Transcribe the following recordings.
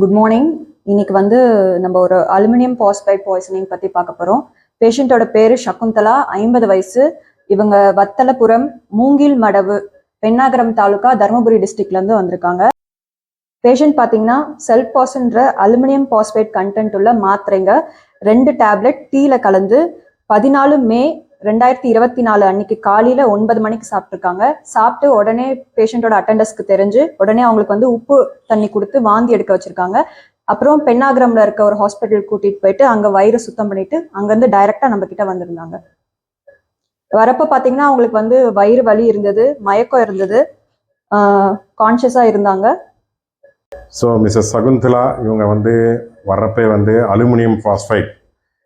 Good morning இன்னைக்கு வந்து நம்ம ஒரு அலுமினியம் பாஸ்பைட் பாய்சனிங் பத்தி பார்க்க போறோம். பேஷண்ட்டோட பேரு சகுந்தலா ஐம்பது வயசு. இவங்க வத்தலபுரம் மூங்கில் மடவு பெண்ணாகரம் தாலுக்கா தருமபுரி டிஸ்ட்ரிக்ட்ல இருந்து வந்திருக்காங்க. பேஷண்ட் பார்த்தீங்கன்னா செல்ஃப் பாஸ்ன்ற அலுமினியம் பாஸ்பேட் கண்டென்ட் உள்ள மாத்திரைங்க. ரெண்டு டேப்லெட் டீல கலந்து பதினாலு மே ரெண்டாயிரத்தி இருபத்தி நாலு அன்னைக்கு காலையில ஒன்பது மணிக்கு சாப்பிட்ருக்காங்க சாப்பிட்டு உடனே பேஷண்ட்டோட அட்டண்டஸ்க்கு தெரிஞ்சு உடனே அவங்களுக்கு வந்து உப்பு தண்ணி கொடுத்து வாந்தி எடுக்க வச்சிருக்காங்க. அப்புறம் பெண்ணாகரம்ல இருக்க ஒரு ஹாஸ்பிட்டல் கூட்டிட்டு போயிட்டு அங்க வயிறு சுத்தம் பண்ணிட்டு அங்கிருந்து டைரக்டா நம்ம கிட்ட வந்திருந்தாங்க. வரப்ப பாத்தீங்கன்னா அவங்களுக்கு வந்து வயிறு வலி இருந்தது மயக்கம் இருந்தது. கான்சியஸா இருந்தாங்க. ஸோ மிஸ்ஸஸ் சகுந்தலா இவங்க வந்து வர்றப்பே வந்து அலுமினியம் ஃபாஸ்பைட்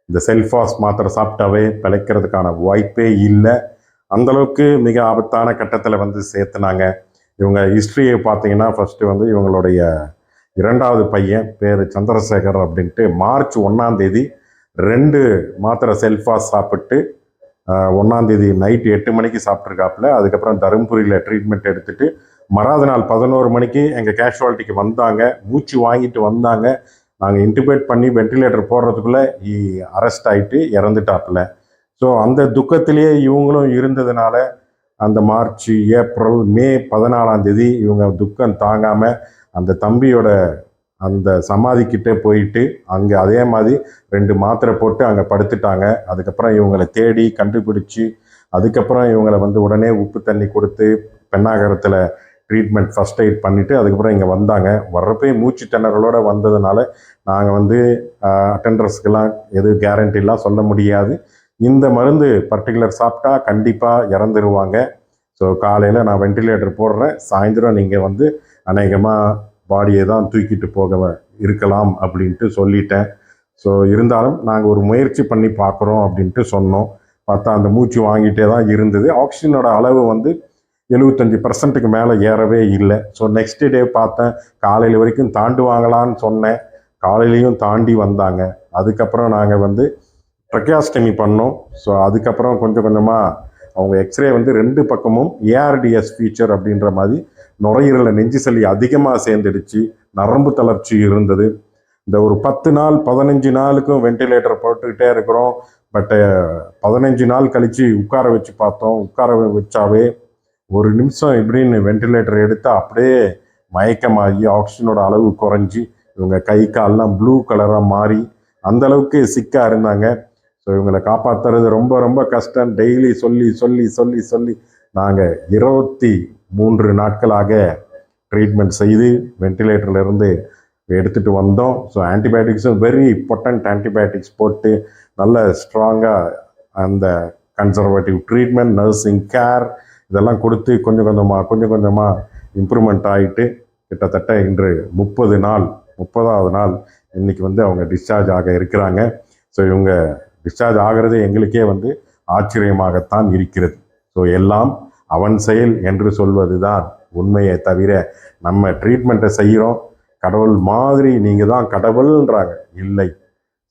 இந்த செல்ஃபாஸ் மாத்திரை சாப்பிட்டாவே பிழைக்கிறதுக்கான வாய்ப்பே இல்லை. அந்தளவுக்கு மிக ஆபத்தான கட்டத்தில் வந்து சேர்த்துனாங்க. இவங்க ஹிஸ்ட்ரியை பார்த்தீங்கன்னா ஃபஸ்ட்டு வந்து இவங்களுடைய இரண்டாவது பையன் பேர் சந்திரசேகர் அப்படின்ட்டு மார்ச் ஒன்றாந்தேதி ரெண்டு மாத்திரை செல்ஃபாஸ் சாப்பிட்டு ஒன்றாந்தேதி நைட்டு எட்டு மணிக்கு சாப்பிட்ருக்காப்புல அதுக்கப்புறம் தருமபுரியில் ட்ரீட்மெண்ட் எடுத்துகிட்டு மறாத நாள் பதினோரு மணிக்கு எங்கள் கேஷுவாலிட்டிக்கு வந்தாங்க. மூச்சு வாங்கிட்டு வந்தாங்க. நாங்கள் இன்டிபேட் பண்ணி வென்டிலேட்டர் போடுறதுக்குள்ளே அரெஸ்ட் ஆகிட்டு இறந்துட்டாப்புல. ஸோ அந்த துக்கத்திலேயே இவங்களும் இருந்ததுனால அந்த மார்ச் ஏப்ரல் மே பதினாலாம் தேதி இவங்க துக்கம் தாங்காமல் அந்த தம்பியோட அந்த சமாதிக்கிட்டே போயிட்டு அங்கே அதே மாதிரி ரெண்டு மாத்திரை போட்டு அங்கே படுத்துட்டாங்க. அதுக்கப்புறம் இவங்களை தேடி கண்டுபிடிச்சி அதுக்கப்புறம் இவங்களை வந்து உடனே உப்பு தண்ணி கொடுத்து பெண்ணாகரத்தில் ட்ரீட்மெண்ட் ஃபஸ்ட் எய்ட் பண்ணிவிட்டு அதுக்கப்புறம் இங்கே வந்தாங்க. வர்றப்பே மூச்சு திணறலோட வந்ததுனால நாங்கள் வந்து அட்டெண்டர்ஸ்க்கெல்லாம் எதுவும் கேரண்டிலாம் சொல்ல முடியாது. இந்த மருந்து பர்டிகுலர் சாப்பிட்டா கண்டிப்பாக இறந்துருவாங்க. ஸோ காலையில் நான் வென்டிலேட்டர் போடுறேன். சாயந்தரம் நீங்கள் வந்து அநேகமாக பாடியை தான் தூக்கிட்டு போக இருக்கலாம் அப்படின்ட்டு சொல்லிட்டேன். ஸோ இருந்தாலும் நாங்கள் ஒரு முயற்சி பண்ணி பார்க்குறோம் அப்படின்ட்டு சொன்னோம். பார்த்தா அந்த மூச்சு வாங்கிட்டே தான் இருந்தது. ஆக்சிஜனோட அளவு வந்து எழுபத்தஞ்சி பர்சன்ட்டுக்கு மேலே ஏறவே இல்லை. ஸோ நெக்ஸ்ட் டே பார்த்தேன் காலையில் வரைக்கும் தாண்டுவாங்களான்னு சொன்னேன். காலையிலையும் தாண்டி வந்தாங்க. அதுக்கப்புறம் நாங்கள் வந்து ட்ரக்கியாஸ்டமி பண்ணோம். ஸோ அதுக்கப்புறம் கொஞ்சம் கொஞ்சமாக அவங்க எக்ஸ்ரே வந்து ரெண்டு பக்கமும் ஏஆர்டிஎஸ் ஃபீச்சர் அப்படின்ற மாதிரி நுரையீரலில் நெஞ்சு சளி அதிகமாக சேர்ந்துடுச்சு. நரம்பு தளர்ச்சி இருந்தது. இந்த ஒரு பத்து நாள் பதினஞ்சு நாளுக்கும் வென்டிலேட்டர் போட்டுக்கிட்டே இருக்கிறோம். பட்டு பதினஞ்சு நாள் கழித்து உட்கார வச்சு பார்த்தோம். உட்கார வச்சாவே ஒரு நிமிஷம் இப்படின்னு வென்டிலேட்டர் எடுத்து அப்படியே மயக்கமாகி ஆக்சிஜனோட அளவு குறைஞ்சி இவங்க கை கால்லாம் ப்ளூ கலராக மாறி அந்தளவுக்கு சிக்காக இருந்தாங்க. ஸோ இவங்களை காப்பாற்றுறது ரொம்ப ரொம்ப கஷ்டம். டெய்லி சொல்லி சொல்லி சொல்லி சொல்லி நாங்கள் இருபத்தி மூன்று நாட்களாக ட்ரீட்மெண்ட் செய்து வென்டிலேட்டர்லேருந்து எடுத்துகிட்டு வந்தோம். ஸோ ஆன்டிபயோட்டிக்ஸும் வெரி பொட்டன்ட் ஆன்டிபயோட்டிக்ஸ் போட்டு நல்ல ஸ்ட்ராங்காக அந்த கன்சர்வேட்டிவ் ட்ரீட்மெண்ட் நர்சிங் கேர் இதெல்லாம் கொடுத்து கொஞ்சம் கொஞ்சமாக கொஞ்சம் கொஞ்சமாக இம்ப்ரூவ்மெண்ட் ஆகிட்டு கிட்டத்தட்ட இன்று முப்பது நாள் முப்பதாவது நாள் இன்றைக்கி வந்து அவங்க டிஸ்சார்ஜ் ஆக இருக்கிறாங்க. ஸோ இவங்க டிஸ்சார்ஜ் ஆகிறது எங்களுக்கே வந்து ஆச்சரியமாகத்தான் இருக்கிறது. ஸோ எல்லாம் அவன் செயல் என்று சொல்வது தான் உண்மையை தவிர நம்ம ட்ரீட்மெண்ட்டை செய்கிறோம் கடவுள் மாதிரி நீங்கள் தான் கடவுள்ன்றாங்க. இல்லை.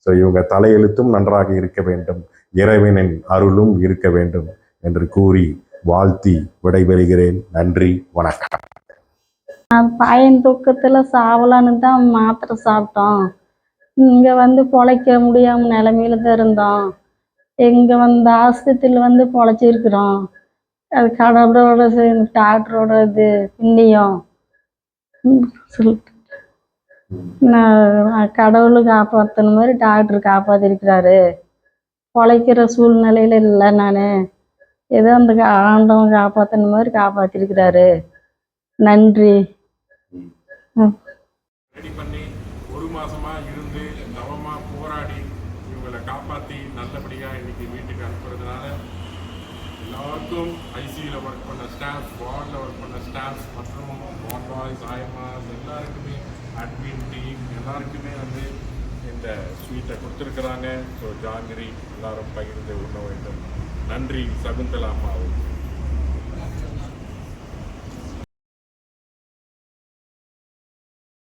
ஸோ இவங்க தலையெழுத்தும் நன்றாக இருக்க வேண்டும். இறைவனின் அருளும் இருக்க வேண்டும் என்று கூறி வாழ்த்தி விடைபெறுகிறேன். நன்றி வணக்கம். பையன் தூக்கத்தில் சாவலான்னு தான் மாத்திரை சாப்பிட்டோம். இங்கே வந்து பொழைக்க முடியாம நிலமையில தான் இருந்தோம். இங்கே வந்து ஆஸ்பத்திரியில் வந்து பொழைச்சிருக்கிறோம். அது கடவுளோட சேர்ந்து டாக்டரோட இது புண்ணியம் சொல்லிட்டு நான் கடவுள் காப்பாற்றின மாதிரி டாக்டர் காப்பாற்றிருக்கிறாரு பொழைக்கிற சூழ்நிலையில இல்லை நான். ஏதோ அந்த ஆண்டவன் காப்பாற்றின மாதிரி காப்பாற்றிருக்கிறாரு நன்றி. ரெடி பண்ணி ஒரு மாசமா இருந்து தவமா போராடி இவங்களை காப்பாத்தி நல்லபடியா இன்னைக்கு வீட்டுக்கு அனுப்புறதுனால எல்லாருக்கும் ஐசியூல ஒர்க் பண்ண ஸ்டாஃப் வார்டில் ஒர்க் பண்ண ஸ்டாஃப் மற்றும் வார்ட் பாய்ஸ் ஆயமாஸ் எல்லாருக்குமே அட்மின் டீம் எல்லாருக்குமே வந்து இந்த ஸ்வீட்டை கொடுத்துருக்குறாங்க. ஸோ ஜாங்கிரி எல்லாரும் பகிர்ந்து உண்ண வேண்டும். நன்றி சகுந்தலா அம்மா